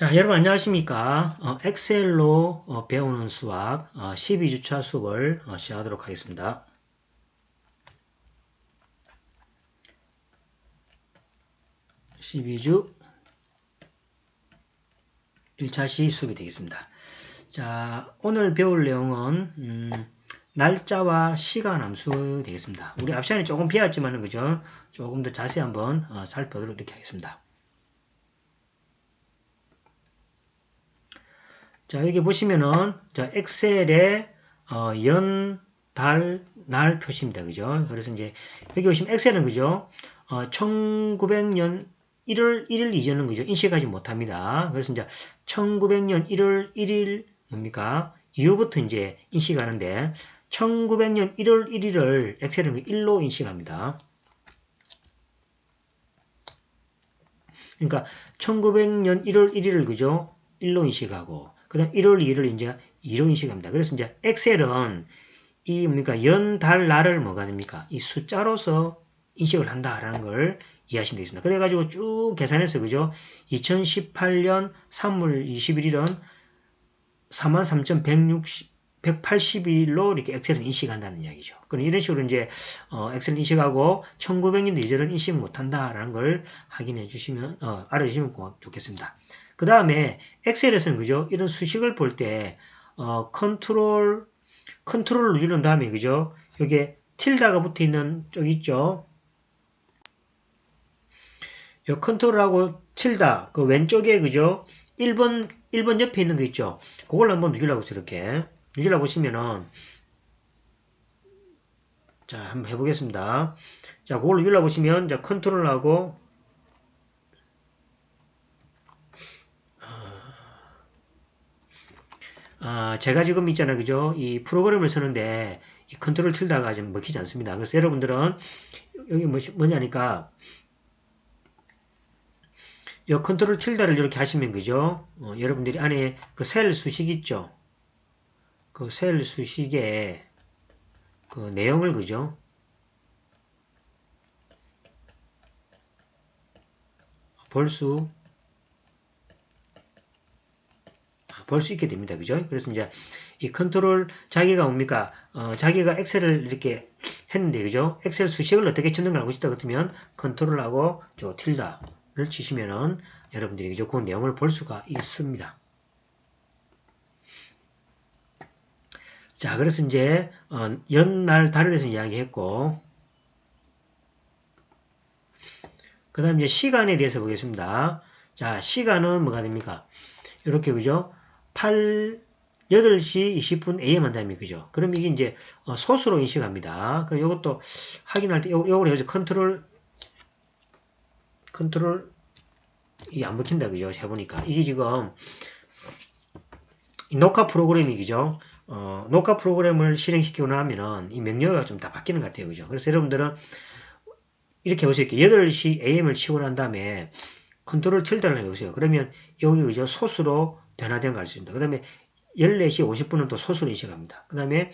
자, 여러분 안녕하십니까? 어, 엑셀로 어, 배우는 수학 어, 12주차 수업을 어, 시작하도록 하겠습니다. (12주) 1차시 수업이 되겠습니다. 자, 오늘 배울 내용은 음, 날짜와 시간 함수 되겠습니다. 우리 앞 시간에 조금 비었지만은 그죠? 조금 더 자세히 한번 어, 살펴보도록 이렇게 하겠습니다. 자, 여기 보시면은, 자, 엑셀에, 어, 연, 달, 날 표시입니다. 그죠? 그래서 이제, 여기 보시면 엑셀은 그죠? 어, 1900년 1월 1일 이전은 그죠? 인식하지 못합니다. 그래서 이제, 1900년 1월 1일, 뭡니까? 이후부터 이제 인식하는데, 1900년 1월 1일을 엑셀은 1로 그 인식합니다. 그러니까 1900년 1월 1일을 그죠? 1로 인식하고 그 다음 1월 2일을 이제 2로 인식합니다. 그래서 이제 엑셀은 이 뭡니까 연, 달, 날을 뭐가 됩니까? 이 숫자로서 인식을 한다라는 걸 이해하시면 되겠습니다. 그래가지고 쭉 계산해서 그죠? 2018년 3월 21일은 43,160 180일로 이렇게 엑셀은 인식한다는 이야기죠. 그럼 이런 식으로 이제 어, 엑셀 인식하고 1900년도 이전은 인식 못한다라는 걸 확인해 주시면 어, 알아주시면 좋겠습니다. 그 다음에 엑셀에서는 그죠? 이런 수식을 볼 때 어, 컨트롤 컨트롤을 누른 다음에 그죠? 여기에 틸다가 붙어 있는 쪽 있죠? 이 컨트롤하고 틸다 그 왼쪽에 그죠? 1번 1번 옆에 있는 거 있죠? 그걸 한번 누르라고 이렇게 누르라 보시면은 자 한번 해보겠습니다. 자 그걸 누르라 보시면 자 컨트롤하고 아, 제가 지금 있잖아요. 그죠? 이 프로그램을 쓰는데 이 컨트롤 틀다가 좀 먹히지 않습니다. 그래서 여러분들은 여기 뭐, 뭐냐니까 이 컨트롤 tilda를 이렇게 하시면 그죠? 어, 여러분들이 안에 그 셀 수식 있죠? 그 셀 수식에 그 내용을 그죠? 볼 수 볼 수 있게 됩니다. 그죠? 그래서 이제 이 컨트롤 자기가 뭡니까? 어, 자기가 엑셀을 이렇게 했는데 그죠? 엑셀 수식을 어떻게 찾는 걸 알고 싶다 그러면 컨트롤하고 저 틸다를 치시면은 여러분들이 그죠? 그 내용을 볼 수가 있습니다. 자, 그래서 이제 어, 연날 달에 대해서 이야기했고 그 다음 이제 시간에 대해서 보겠습니다. 자, 시간은 뭐가 됩니까? 이렇게 그죠? 8, 8시 20분 AM 한다면 그죠? 그럼 이게 이제 어, 소수로 인식합니다. 이것도 확인할 때 요, 요걸 해서 컨트롤 컨트롤 이게 안 먹힌다 그죠? 해보니까 이게 지금 녹화 프로그램이 그죠? 어, 녹화 프로그램을 실행시키고 나면은 이 명령어가 좀 다 바뀌는 것 같아요. 그죠? 그래서 여러분들은 이렇게 보세요. 8시 AM을 치고 난 다음에 컨트롤 tilde를 해보세요. 그러면 여기 그죠? 소수로 변화된 걸 알 수 있습니다. 그 다음에 14시 50분은 또 소수를 인식합니다. 그 다음에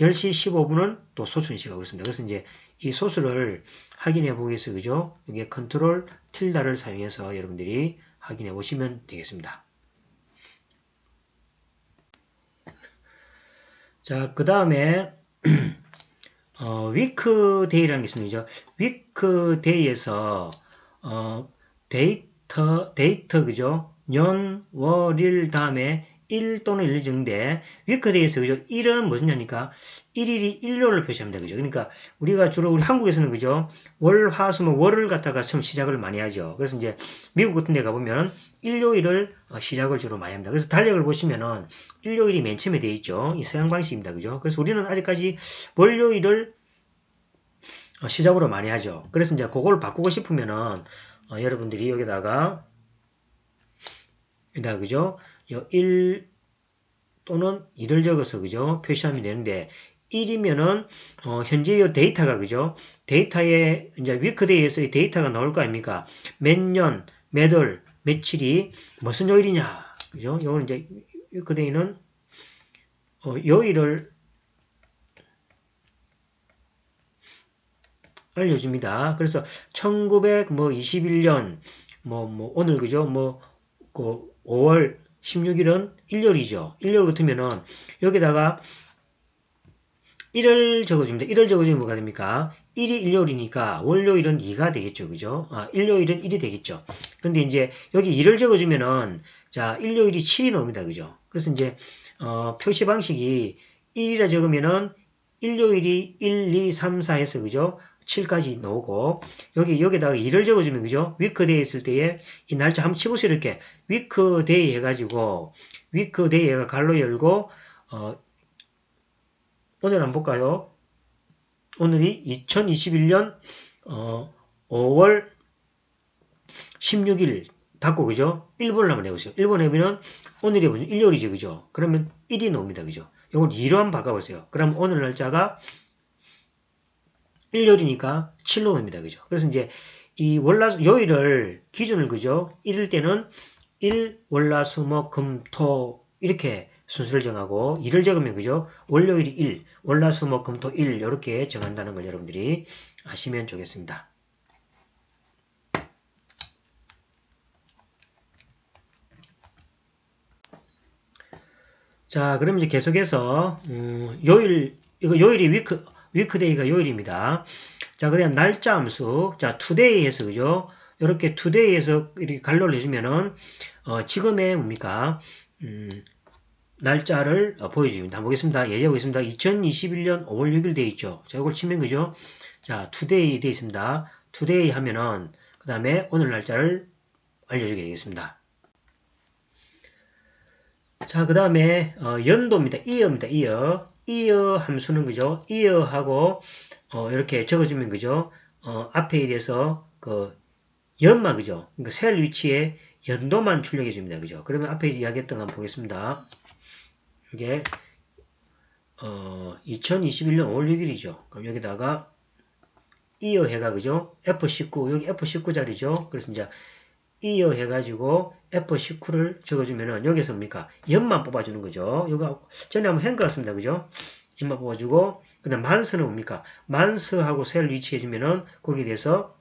10시 15분은 또 소수 인식하고 있습니다. 그래서 이제 이 소수를 확인해 보기 위해서 그죠? 여기 컨트롤 틸다를 사용해서 여러분들이 확인해 보시면 되겠습니다. 자, 그 다음에 어, 위크데이라는 게 있습니다. 위크데이에서 어, 데이터 데이터 그죠? 년, 월, 일 다음에 1 또는 1 정대 위크데이에서 그죠? 1은 무슨냐니까 1일이 일요일을 표시합니다. 그죠? 그러니까 우리가 주로 우리 한국에서는 그죠? 월, 화, 수, 목, 월을 갖다가 처음 시작을 많이 하죠. 그래서 이제 미국 같은 데 가보면 일요일을 어, 시작을 주로 많이 합니다. 그래서 달력을 보시면은 일요일이 맨 처음에 되어 있죠. 이 서양 방식입니다. 그죠? 그래서 우리는 아직까지 월요일을 어, 시작으로 많이 하죠. 그래서 이제 그걸 바꾸고 싶으면은 어, 여러분들이 여기다가 여기다 그죠? 1 또는 2를 적어서 그죠? 표시하면 되는데 1이면은 어, 현재 이 데이터가 그죠? 데이터에 이제 위크데이에서 이 데이터가 나올 거 아닙니까? 몇 년, 몇 월, 며칠이 무슨 요일이냐? 그죠? 요거는 이제 위크데이는 어, 요일을 알려줍니다. 그래서 1921년 뭐, 뭐, 오늘 그죠? 뭐, 그 5월 16일은 일요일이죠. 일요일 같으면은 여기다가 1을 적어줍니다. 1을 적어주면 뭐가 됩니까? 1이 일요일이니까 월요일은 2가 되겠죠. 그죠? 아, 일요일은 1이 되겠죠. 근데 이제 여기 1을 적어주면은 자, 일요일이 7이 나옵니다. 그죠? 그래서 이제 어, 표시 방식이 1이라 적으면은 일요일이 1, 2, 3, 4 해서 그죠? 7까지 나오고 여기 여기다가 2를 적어주면 그죠? 위크데이 있을 때에 이 날짜 한번 치보세요 이렇게 위크데이 해가지고 위크데이가 갈로 열고 어, 오늘 한번 볼까요? 오늘이 2021년 어, 5월 16일 닫고 그죠? 1번을 한번 해보세요. 1번 해보면 오늘이 뭐죠? 일요일이죠. 그죠? 그러면 1이 나옵니다. 그죠? 이걸 2로 한번 바꿔보세요. 그럼 오늘 날짜가 일요일이니까 7로 나옵니다. 그죠? 그래서 이제 이 월화 요일을 기준을 그죠? 1일 때는 1 월화수목 금토 이렇게 순서를 정하고 2를 적으면 그죠? 월요일이 1, 월화수목 금토 1 이렇게 정한다는 걸 여러분들이 아시면 좋겠습니다. 자, 그럼 이제 계속해서 음, 요일 이거 요일이 위크 위크데이가 요일입니다. 자, 그 다음 날짜 함수. 자, 투데이에서 그죠? 이렇게 투데이에서 이렇게 갈로를 해주면은 어, 지금의 뭡니까? 음, 날짜를 어, 보여줍니다. 보겠습니다. 예제 보겠습니다. 2021년 5월 6일 돼 있죠. 자, 이걸 치면 그죠? 자, 투데이 돼 있습니다. 투데이 하면은 그 다음에 오늘 날짜를 알려주게 되겠습니다. 자, 그 다음에 어, 연도입니다. 이어입니다. 이어. 이어 함수는 그죠? 이어 하고 어, 이렇게 적어주면 그죠? 어, 앞에 대해서 그 연마 그죠? 그러니까 셀 위치에 연도만 출력해 줍니다. 그죠? 그러면 앞에 이야기했던 거 한번 보겠습니다. 이게 어, 2021년 5월 6일이죠. 그럼 여기다가 이어 해가 그죠? F19 여기 F19 자리죠. 그래서 이제 이어 해가지고 F19를 적어주면은 여기서 뭡니까? 연만 뽑아주는 거죠. 요거 전에 한번 한 것 같습니다. 그죠? 연만 뽑아주고 그 다음 만스는 뭡니까? 만스하고 셀 위치해주면은 거기에 대해서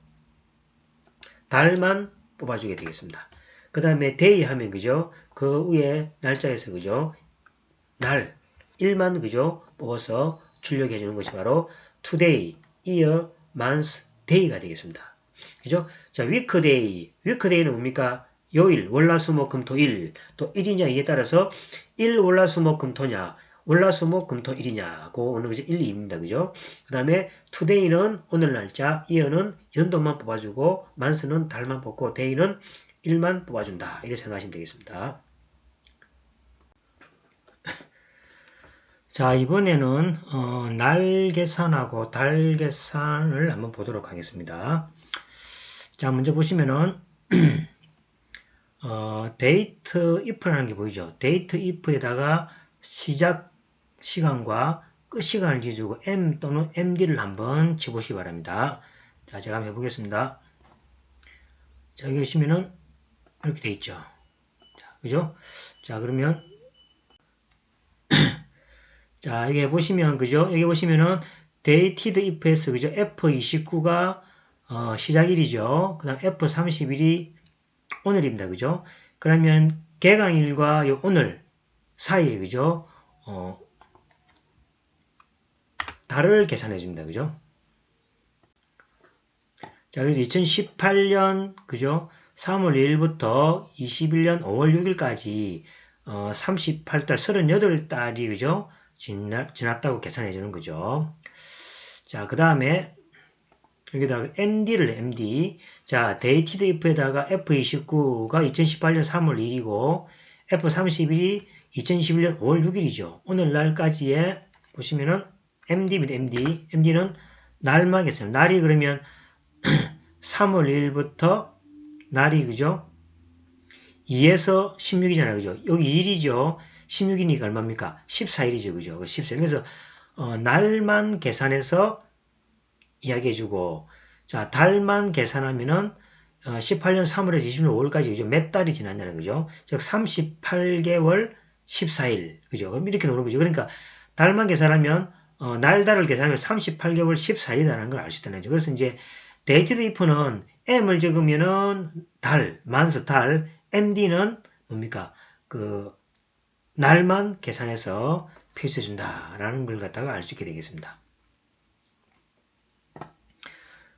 달만 뽑아주게 되겠습니다. 그 다음에 데이 하면 그죠? 그 위에 날짜에서 그죠? 날 1만 그죠? 뽑아서 출력해 주는 것이 바로 today, year, month, day가 되겠습니다. 그죠? 자, weekday. weekday는 뭡니까? 요일, 월화수목금토일, 또 1이냐 이에 따라서 1 월화수목금토냐, 월화수목금토일이냐고 어느 거죠? 1, 2입니다. 그죠? 그 다음에 today는 오늘 날짜, year는 연도만 뽑아주고, month는 달만 뽑고, day는 일만 뽑아준다. 이렇게 생각하시면 되겠습니다. 자, 이번에는 어, 날 계산하고 달 계산을 한번 보도록 하겠습니다. 자, 먼저 보시면은 어, 데이트 if라는 게 보이죠? 데이트 if에다가 시작 시간과 끝 시간을 지어주고 m 또는 md를 한번 집어보시기 바랍니다. 자, 제가 한번 해보겠습니다. 자, 여기 보시면은 이렇게 돼 있죠. 자, 그죠? 자, 그러면 자, 여기 보시면 그죠? 여기 보시면은 dated if에서 그죠? F29가 어, 시작일이죠. 그 다음 F31이 오늘입니다. 그죠? 그러면 개강일과 요 오늘 사이에 그죠? 어, 달을 계산해 줍니다. 그죠? 자, 그래서 2018년 그죠? 3월 1일부터 21년 5월 6일까지 어, 38달, 38달이 그죠? 지나, 지났다고 계산해 주는 거죠. 자, 그 다음에 여기다가 MD를 MD. 자, dated if에다가 F29가 2018년 3월 1일이고 F31이 2021년 5월 6일이죠. 오늘날까지의 보시면은 MD입니다. MD. MD는 날만 계산. 날이 그러면 3월 1일부터 날이 그죠? 2에서 16이잖아요. 그죠? 여기 1이죠. 16이니까 얼마입니까? 14일이죠. 그죠? 14일. 그래서 어, 날만 계산해서 이야기해주고 자 달만 계산하면은 어, 18년 3월에서 20년 5월까지 그죠? 몇 달이 지났냐는 거죠. 즉 38개월 14일 그죠? 그럼 이렇게 나오는 거죠. 그러니까 달만 계산하면 어, 날달을 계산하면 38개월 14일이라는 걸 알 수 있다는 거죠. 그래서 이제 데이트드 if는 m을 적으면은 달, 만스 달, MD는 뭡니까? 그 날만 계산해서 표시해 준다라는 걸 갖다가 알 수 있게 되겠습니다.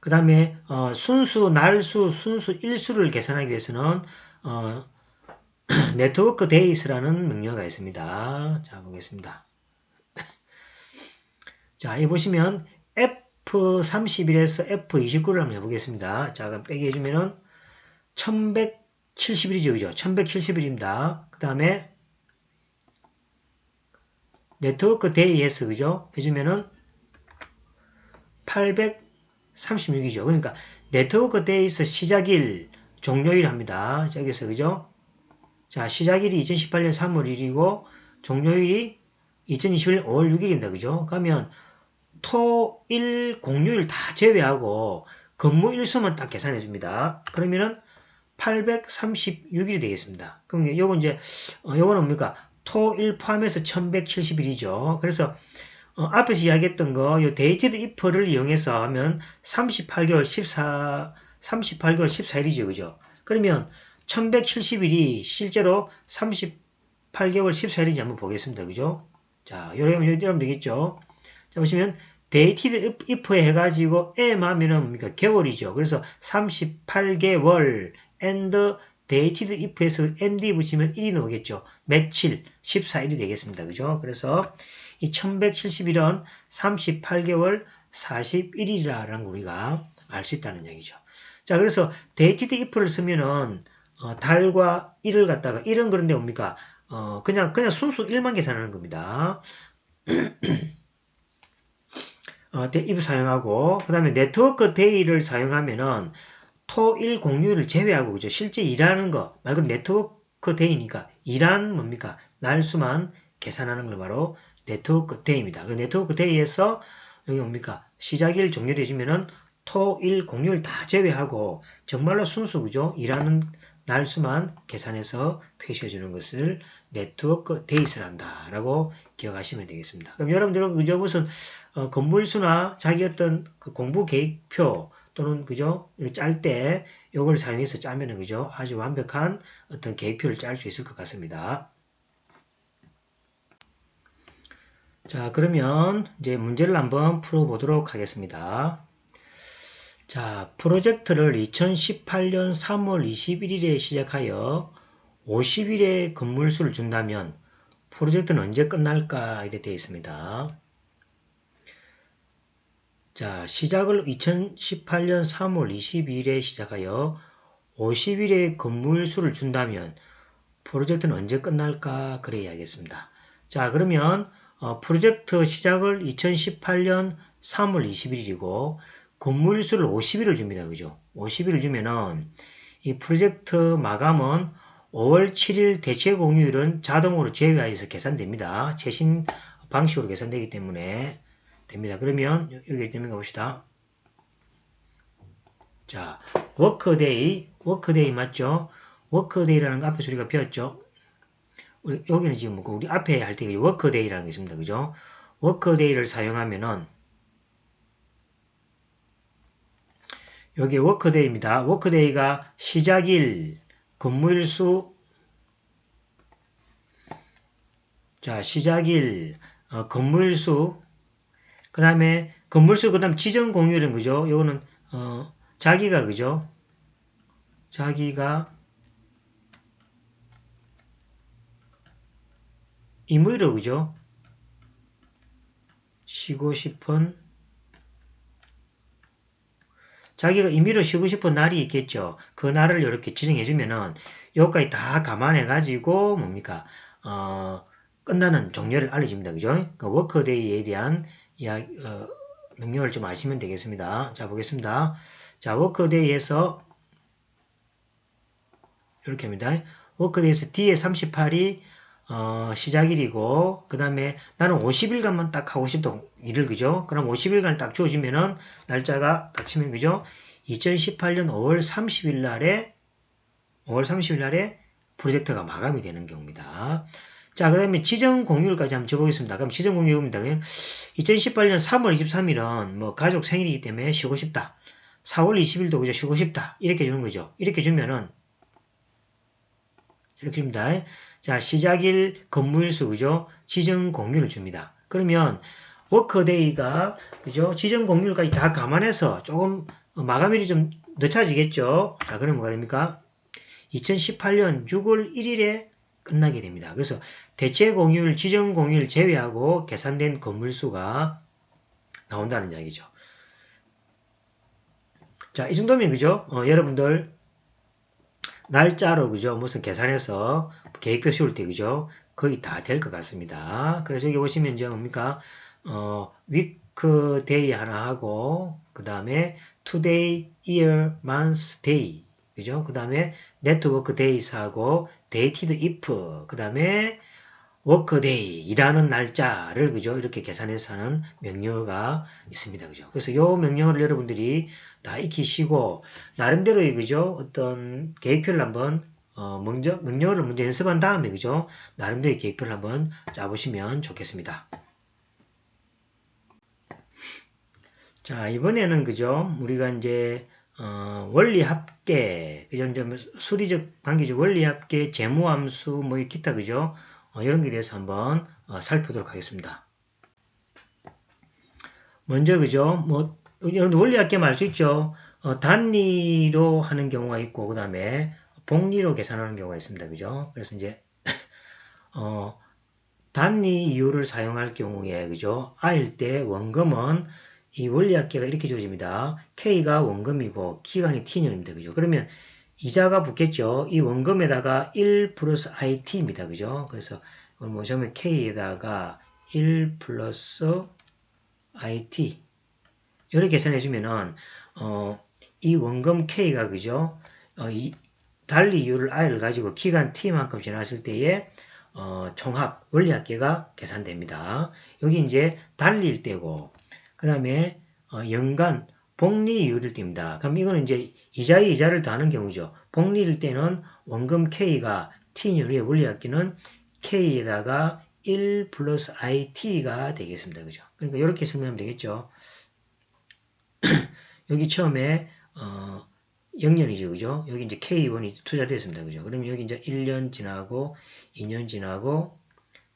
그 다음에 어, 순수, 날수, 순수, 일수를 계산하기 위해서는 어, 네트워크 데이스라는 명령어가 있습니다. 자 보겠습니다. 자, 여기 보시면 F31에서 F29를 한번 해보겠습니다. 자, 그럼 빼기 해주면은 1171이죠. 그죠? 1171입니다. 그 다음에 네트워크 데이에서 그죠? 해주면은 836이죠. 그러니까 네트워크 데이에서 시작일, 종료일 합니다. 저기서 그죠? 자, 시작일이 2018년 3월 1일이고 종료일이 2021년 5월 6일입니다. 그죠? 그러면 토, 일, 공휴일 다 제외하고 근무 일수만 딱 계산해 줍니다. 그러면은 836일이 되겠습니다. 그럼 요거 이제 어, 요거는 뭡니까? 토, 일 포함해서 1171이죠. 그래서 어, 앞에서 이야기했던 거, 요 데이티드 if를 이용해서 하면 38개월 14, 38개월 14일이죠. 그죠? 그러면 1170일이 실제로 38개월 14일인지 한번 보겠습니다. 그죠? 자, 여러분, 여러분 되겠죠? 자, 보시면 데이티드 if에 해가지고 m 하면은 뭡니까? 개월이죠. 그래서 38개월 and dated if에서 md 붙이면 1이 나오겠죠. 며칠 14일이 되겠습니다. 그죠? 그래서 이 1171은 38개월 41일이라는 걸 우리가 알 수 있다는 얘기죠. 자, 그래서 dated if를 쓰면은 어, 달과 일을 갖다가 일은 그런데 뭡니까? 어, 그냥 그냥 순수 1만 계산하는 겁니다. 어, if 사용하고 그 다음에 네트워크 데이를 사용하면은 토일 공휴일을 제외하고 그죠 실제 일하는 거 말고 네트워크 데이니까 일한 뭡니까 날수만 계산하는 걸 바로 네트워크 데이입니다. 그 네트워크 데이에서 여기 뭡니까 시작일 종료를 해주면은 토 일 공휴일 다 제외하고 정말로 순수 그죠 일하는 날수만 계산해서 표시해 주는 것을 네트워크 데이스를 한다라고 기억하시면 되겠습니다. 그럼 여러분들은 그저 무슨 어, 건물수나 자기 어떤 그 공부 계획표 또는 그죠 짤 때 이걸 사용해서 짜면은 그죠 아주 완벽한 어떤 계획표를 짤 수 있을 것 같습니다. 자 그러면 이제 문제를 한번 풀어보도록 하겠습니다. 자 프로젝트를 2018년 3월 21일에 시작하여 50일의 건물수를 준다면 프로젝트는 언제 끝날까 이렇게 되어 있습니다. 자, 시작을 2018년 3월 22일에 시작하여 50일의 근무일 수를 준다면 프로젝트는 언제 끝날까? 그래 야 겠습니다. 자, 그러면 어, 프로젝트 시작을 2018년 3월 21일이고 근무일 수를 50일을 줍니다. 그죠? 50일을 주면은 이 프로젝트 마감은 5월 7일 대체 공휴일은 자동으로 제외하여서 계산됩니다. 최신 방식으로 계산되기 때문에 됩니다. 그러면 여기 있는 거 봅시다. 자, 워크데이, 워크데이 맞죠? 워크데이라는 거 앞에서 우리가 배웠죠? 우리 여기는 지금 뭐 우리 앞에 할 때 워크데이라는 게 있습니다. 그죠? 워크데이를 사용하면은 여기 워크데이입니다. 워크데이가 시작일, 근무일 수, 자, 시작일, 어, 근무일 수, 그 다음에 건물수 그 다음 지정 공유는 그죠? 요거는 어, 자기가 그죠? 자기가 임의로 그죠? 쉬고 싶은 자기가 임의로 쉬고 싶은 날이 있겠죠. 그 날을 이렇게 지정해 주면은 여기까지 다 감안해 가지고 뭡니까? 어, 끝나는 종료를 알려줍니다. 그죠? 그 워크데이에 대한 이야, 어, 명령을 좀 아시면 되겠습니다. 자, 보겠습니다. 자, 워크데이에서 이렇게 합니다. 워크데이에서 D에 38이 어, 시작일이고 그 다음에 나는 50일간만 딱 하고 싶다 일을 그죠? 그럼 50일간 딱 주어지면은 날짜가 딱 치면 그죠? 2018년 5월 30일 날에 5월 30일 날에 프로젝트가 마감이 되는 경우입니다. 자, 그 다음에 지정 공휴일까지 한번 줘보겠습니다. 그럼 지정 공휴일입니다. 2018년 3월 23일은 뭐 가족 생일이기 때문에 쉬고 싶다. 4월 20일도 그저 쉬고 싶다. 이렇게 주는 거죠. 이렇게 주면은 이렇게 줍니다. 자, 시작일 근무일수, 그죠? 지정 공휴를 줍니다. 그러면 워커데이가, 그죠? 지정 공휴일까지 다 감안해서 조금 마감일이 좀 늦춰지겠죠? 자, 그럼 뭐가 됩니까? 2018년 6월 1일에 끝나게 됩니다. 그래서 대체 공휴일, 지정 공휴일 제외하고 계산된 건물수가 나온다는 이야기죠. 자, 이 정도면 그죠? 어, 여러분들 날짜로 그죠? 무슨 계산해서 계획표 씌울 때 그죠? 거의 다 될 것 같습니다. 그래서 여기 보시면 이제 뭡니까? 어, week day 하나 하고 그 다음에 today, year, month, 그죠? 그 다음에 network days 하고 dated if 그 다음에 workday 일하는 날짜를 그죠? 이렇게 계산해서 하는 명령어가 있습니다. 그죠? 그래서 요 명령어를 여러분들이 다 익히시고 나름대로 그죠? 어떤 계획표를 한번 어, 먼저 명령어를 먼저 연습한 다음에 그죠? 나름대로 계획표를 한번 짜보시면 좋겠습니다. 자 이번에는 그죠? 우리가 이제 어, 원리 합계, 그죠? 이제 뭐 수리적, 관계적 원리 합계, 재무함수, 뭐 기타 그죠? 어, 이런 게 대해서 한번 어, 살펴보도록 하겠습니다. 먼저 그죠? 뭐 여러분들 원리 합계 말수 있죠? 어, 단위로 하는 경우가 있고 그 다음에 복리로 계산하는 경우가 있습니다. 그죠? 그래서 이제 어, 단위 이유를 사용할 경우에 그죠? I일 때 원금은 이 원리합계가 이렇게 주어집니다. K가 원금이고 기간이 T년입니다. 그죠? 그러면 이자가 붙겠죠. 이 원금에다가 1 플러스 IT입니다. 그죠? 그래서 이걸 뭐냐면 K에다가 1 플러스 IT 이렇게 계산해 주면은 어, 이 원금 K가 그죠? 어, 이 달리 이유를 I를 가지고 기간 T만큼 지났을 때에 어, 총합 원리합계가 계산됩니다. 여기 이제 달리일 때고 그 다음에 어, 연간 복리 이율일 때입니다. 그럼 이거는 이제 이자의 이자를 더하는 경우죠. 복리일 때는 원금 K가 T율의 원리합계는 K에다가 1 플러스 IT가 되겠습니다. 그죠? 그러니까 이렇게 설명하면 되겠죠. 여기 처음에 어, 0년이죠. 그죠? 여기 이제 K1이 투자됐습니다. 그죠? 그러면 여기 이제 1년 지나고 2년 지나고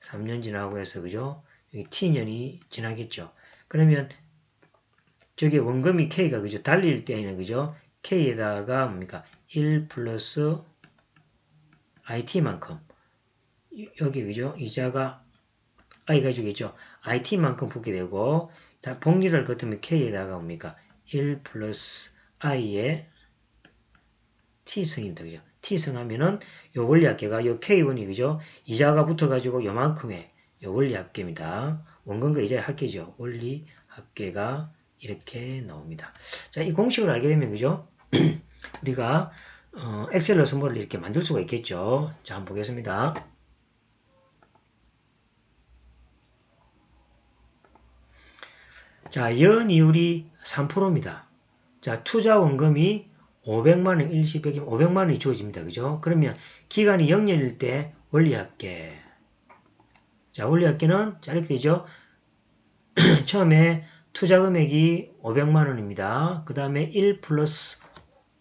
3년 지나고 해서 그죠? 여기 T년이 지나겠죠. 그러면 저기 원금이 K가 그죠? 달릴 때에는 그죠? K에다가 뭡니까? 1 플러스 IT만큼 여기 그죠? 이자가 I가 주겠죠? IT만큼 붙게 되고 다 복리를 거두면 K에다가 뭡니까? 1 플러스 I의 T승입니다. 그죠? T승 하면은 요 원리 합계가 요 K1이 그죠? 이자가 붙어가지고 요만큼의 요 원리 합계입니다. 원금과 이자의 합계죠. 원리 합계가 이렇게 나옵니다. 자, 이 공식을 알게 되면 그죠? 우리가 어, 엑셀로 선물을 이렇게 만들 수가 있겠죠. 자, 한번 보겠습니다. 자, 연이율이 3%입니다. 자, 투자 원금이 500만원, 일시 100이면 500만원이 주어집니다. 그죠? 그러면 기간이 0년일 때 원리합계. 자, 원리합계는 자, 이렇게 되죠? 처음에 투자 금액이 500만 원입니다. 그 다음에 1 플러스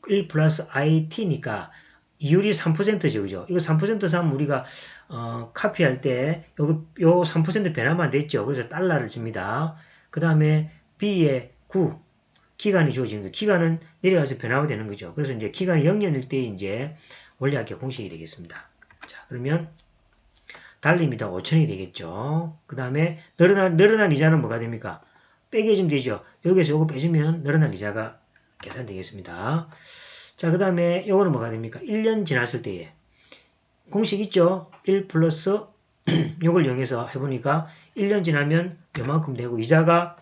1 플러스 IT니까 이율이 3%죠. 그죠? 이거 3%삼 우리가 어, 카피할 때 요, 요 3% 변화만 됐죠. 그래서 달러를 줍니다. 그 다음에 B에 9 기간이 주어지는 거. 기간은 내려가서 변화가 되는 거죠. 그래서 이제 기간이 0년일 때 이제 원리학교 공식이 되겠습니다. 자, 그러면 달립니다. 5천이 되겠죠. 그 다음에 늘어난, 늘어난 이자는 뭐가 됩니까? 빼겨주면 되죠. 여기서 요거 빼주면 늘어난 이자가 계산되겠습니다. 자, 그 다음에 요거는 뭐가 됩니까? 1년 지났을 때에 공식 있죠? 1 플러스 요걸 이용해서 해보니까 1년 지나면 요만큼 되고 이자가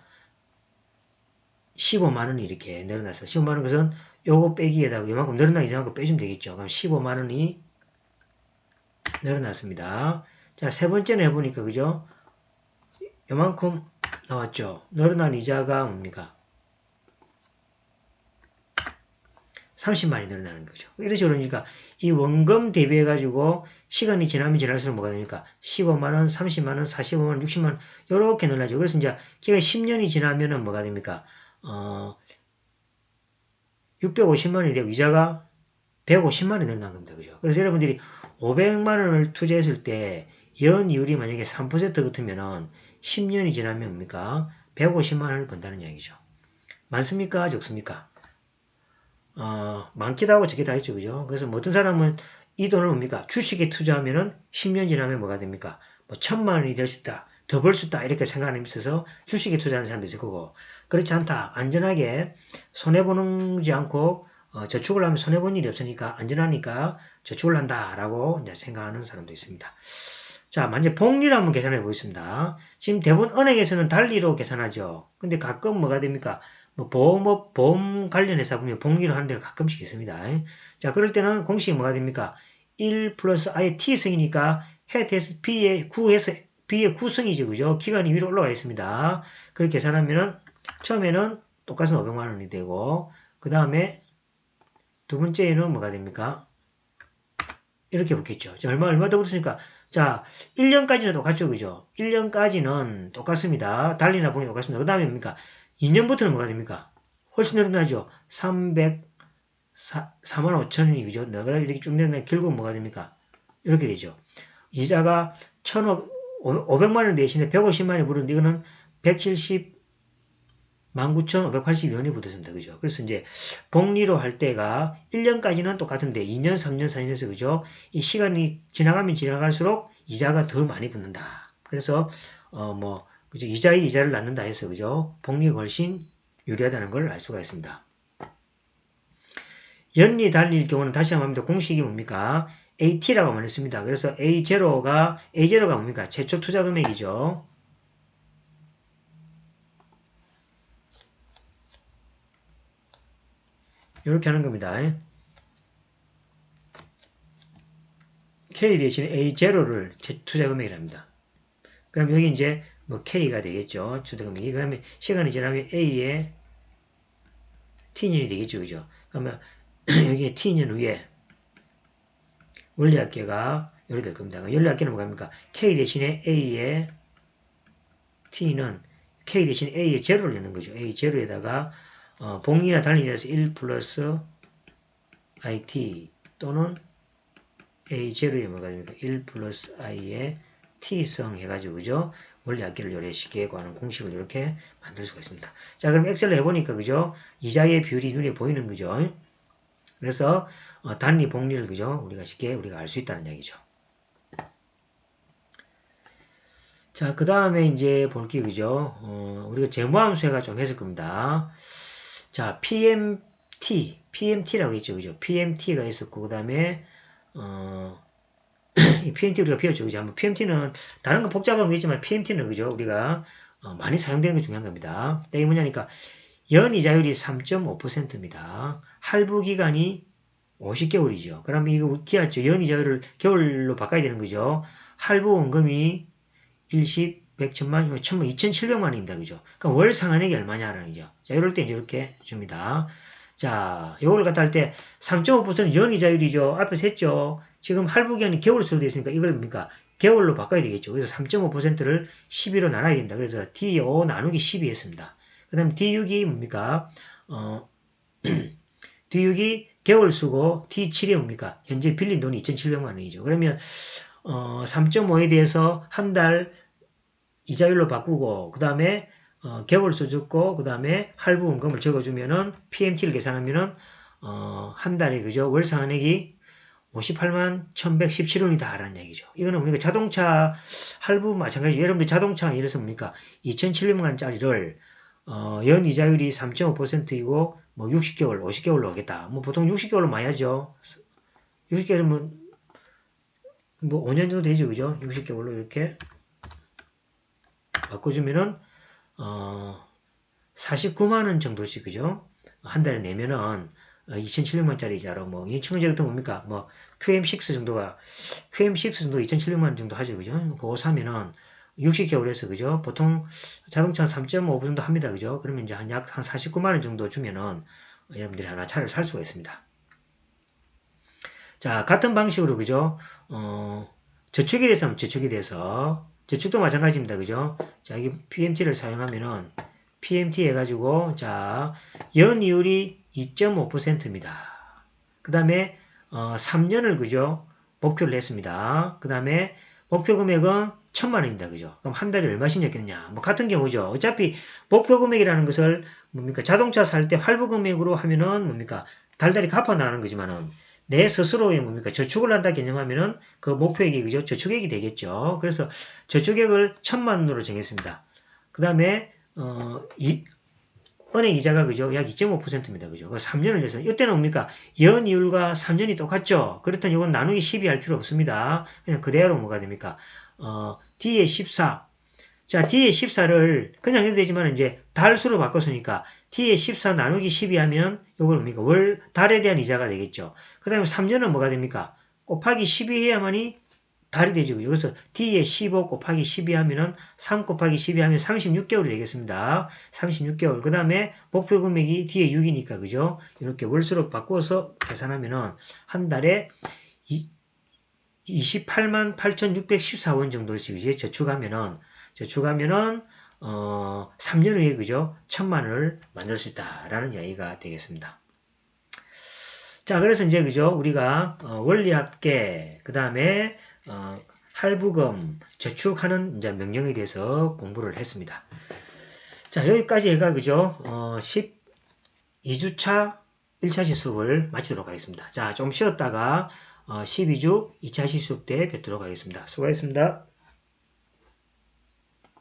15만원이 이렇게 늘어났어요. 15만원 것은 요거 빼기에다가 요만큼 늘어난 이자만큼 빼주면 되겠죠. 그럼 15만원이 늘어났습니다. 자, 세 번째는 해보니까, 그죠? 요만큼 나왔죠. 늘어난 이자가 뭡니까? 30만이 늘어나는 거죠. 이런 식으로 그러니까 이 원금 대비해 가지고 시간이 지나면 지날수록 뭐가 됩니까? 15만원, 30만원, 45만원, 60만원 이렇게 늘어나죠. 그래서 이제 기간 10년이 지나면은 뭐가 됩니까? 어, 650만원이 되고 이자가 150만 원이 늘어난 겁니다. 그죠? 그래서 여러분들이 500만 원을 투자했을 때 연이율이 만약에 3% 같으면은 10년이 지나면 뭡니까? 150만 원을 번다는 이야기죠. 많습니까? 적습니까? 어, 많기도 하고 적기도 하죠. 그죠? 그래서 뭐 어떤 사람은 이 돈을 뭡니까? 주식에 투자하면은 10년 지나면 뭐가 됩니까? 뭐 천만 원이 될 수 있다. 더 벌 수 있다. 이렇게 생각하는 게 있어서 주식에 투자하는 사람도 있을 거고. 그렇지 않다. 안전하게 손해보지 않고 어, 저축을 하면 손해본 일이 없으니까 안전하니까 저축을 한다라고 이제 생각하는 사람도 있습니다. 자, 먼저 복리를 한번 계산해 보겠습니다. 지금 대부분 은행에서는 달리로 계산하죠. 근데 가끔 뭐가 됩니까? 뭐 보험, 보험 관련 회사 보면 복리로 하는 데가 가끔씩 있습니다. 자, 그럴 때는 공식이 뭐가 됩니까? 1 플러스 아예 t승이니까 해트에서 b의 9에서 b의 9승이죠. 그죠? 기간이 위로 올라가 있습니다. 그렇게 계산하면은 처음에는 똑같은 500만 원이 되고 그 다음에 두 번째에는 뭐가 됩니까? 이렇게 붙겠죠. 자, 얼마, 얼마 더 붙으니까. 자, 1년까지는 똑같죠. 그죠? 1년까지는 똑같습니다. 달리나 보니 똑같습니다. 그 다음에 뭡니까? 2년부터는 뭐가 됩니까? 훨씬 늘어나죠. 300, 4, 4만 5천 원이 그죠? 내가 이렇게 쭉 내려가면 결국 뭐가 됩니까? 이렇게 되죠. 이자가 1,500, 500만 원 대신에 150만 원이 부르는데 이거는 170, 19,582원이 붙었습니다. 그죠? 그래서 이제 복리로 할 때가 1년까지는 똑같은데 2년, 3년, 4년에서 그죠? 이 시간이 지나가면 지나갈수록 이자가 더 많이 붙는다. 그래서 어 뭐 그죠? 이자의 이자를 낳는다 해서 그죠? 복리가 훨씬 유리하다는 걸 알 수가 있습니다. 연리 달릴 경우는 다시 한번 합니다. 공식이 뭡니까? AT라고 말했습니다. 그래서 A0가 A0가 뭡니까? 최초 투자 금액이죠. 이렇게 하는 겁니다. K 대신에 A0를 투자 금액이랍니다. 그럼 여기 이제 뭐 K가 되겠죠. 투자 금액이. 그 다음에 시간이 지나면 A의 T년이 되겠죠. 그죠? 그러면 여기 T년 후에 원리학계가 이렇게 될 겁니다. 원리학계는 뭐입니까? K 대신에 A의 T는 K 대신에 A의 제로를 내는 거죠. A 제로에다가 어, 봉이나 달리기에서 1 플러스 IT 또는 A0에 뭐가 됩니까? 1 플러스 I의 T성 해가지고 그죠? 원리 악기를 요래 쉽게 구하는 공식을 이렇게 만들 수가 있습니다. 자 그럼 엑셀로 해보니까 그죠? 이자의 비율이 눈에 보이는 거죠. 그래서 어, 단위 복리를 그죠? 우리가 쉽게 우리가 알 수 있다는 얘기죠. 자, 그 다음에 이제 볼게 그죠? 어, 우리가 재무함수회가 좀 했을 겁니다. 자, PMT, PMT라고 있죠, 그죠? PMT가 있었고, 그 다음에, 어, 이 PMT 우리가 배웠죠, 그죠? 한번 PMT는, 다른 거 복잡한 거 있지만, PMT는, 그죠? 우리가, 어, 많이 사용되는 게 중요한 겁니다. 이게 뭐냐니까, 연 이자율이 3.5%입니다. 할부 기간이 50개월이죠. 그러면 이거 기하죠. 연 이자율을 겨울로 바꿔야 되는 거죠. 할부 원금이 일십, 백, 천만, 천만, 이천칠백만 원입니다. 그죠? 그러니까 월 상한액이 얼마냐라는 거죠. 자, 이럴 때 이렇게 줍니다. 자, 요걸 갖다 할 때 3.5%는 연이자율이죠. 앞에서 했죠. 지금 할부기간이 겨울 수로 되어 있으니까 이걸 뭡니까? 개월로 바꿔야 되겠죠. 그래서 3.5%를 12로 나눠야 됩니다. 그래서 D5 나누기 12 했습니다. 그 다음 D6이 뭡니까? 어, D6이 개월 수고 T7이 뭡니까? 현재 빌린 돈이 2,700만 원이죠. 그러면 어, 3.5에 대해서 한 달 이자율로 바꾸고 그 다음에 어, 개월수 적고 그 다음에 할부 원금을 적어주면은 PMT를 계산하면은 어, 한 달에 그죠 월상한액이 58만 1117원이다 라는 얘기죠. 이거는 우리가 자동차 할부 마찬가지죠. 여러분들 자동차 이래서 뭡니까 2,700만 원짜리를 어, 연 이자율이 3.5%이고 뭐 60개월, 50개월로 하겠다. 뭐 보통 60개월로 많이 하죠. 60개월이면 뭐 5년 정도 되죠. 그죠? 60개월로 이렇게 바꿔주면은 어 49만원 정도씩 그죠? 한 달에 내면은 2,700만짜리 이자로 뭐 2,700만 같은 뭡니까? 뭐 QM6 정도가 QM6 정도 2,700만 정도 하죠. 그죠? 그거 사면은 60개월에서 그죠? 보통 자동차는 3.5% 정도 합니다. 그죠? 그러면 이제 한 약 한 49만 원 정도 주면은 여러분들이 하나 차를 살 수가 있습니다. 자, 같은 방식으로 그죠? 어, 저축이 돼서 저축이 돼서 저축도 마찬가지입니다. 그죠? 자, 여기 PMT를 사용하면은 PMT 해가지고 자, 연이율이 2.5%입니다. 그 다음에 어, 3년을 그죠? 목표를 했습니다. 그 다음에 목표 금액은 천만 원입니다. 그죠? 그럼 한 달에 얼마씩 냈겠냐? 뭐 같은 경우죠. 어차피 목표 금액이라는 것을 뭡니까? 자동차 살 때 할부 금액으로 하면은 뭡니까? 달달이 갚아 나가는 거지만은 내 스스로의 뭡니까? 저축을 한다 개념하면은 그 목표액이 그죠? 저축액이 되겠죠. 그래서 저축액을 천만 원으로 정했습니다. 그 다음에 어, 이, 은행 이자가 그죠? 약 2.5%입니다. 그죠? 3년을 내서 이때는 뭡니까? 연이율과 3년이 똑같죠? 그렇다면 이건 나누기 12 할 필요 없습니다. 그냥 그대로 뭐가 됩니까? 어, D에 14. 자, D에 14를 그냥 해도 되지만 이제 달수로 바꿨으니까 T에 14 나누기 12 하면 이걸 뭡니까? 월, 달에 대한 이자가 되겠죠. 그 다음에 3년은 뭐가 됩니까? 곱하기 12 해야만이 달이 되죠. 그래서 D에 15 곱하기 12 하면은 3 곱하기 12 하면 36개월이 되겠습니다. 36개월. 그 다음에 목표 금액이 D에 6이니까, 그죠? 이렇게 월수로 바꾸어서 계산하면은 한 달에 28만 8,614원 정도씩 이제 저축하면은, 저축하면은, 어, 3년 후에, 그죠? 천만 원을 만들 수 있다라는 이야기가 되겠습니다. 자, 그래서 이제, 그죠? 우리가, 어, 원리합계, 그 다음에, 어, 할부금, 저축하는 이제 명령에 대해서 공부를 했습니다. 자, 여기까지 해가, 그죠? 어, 12주차 1차 시수업을 마치도록 하겠습니다. 자, 좀 쉬었다가, 어, 12주 2차 시수업 때 뵙도록 하겠습니다. 수고하셨습니다.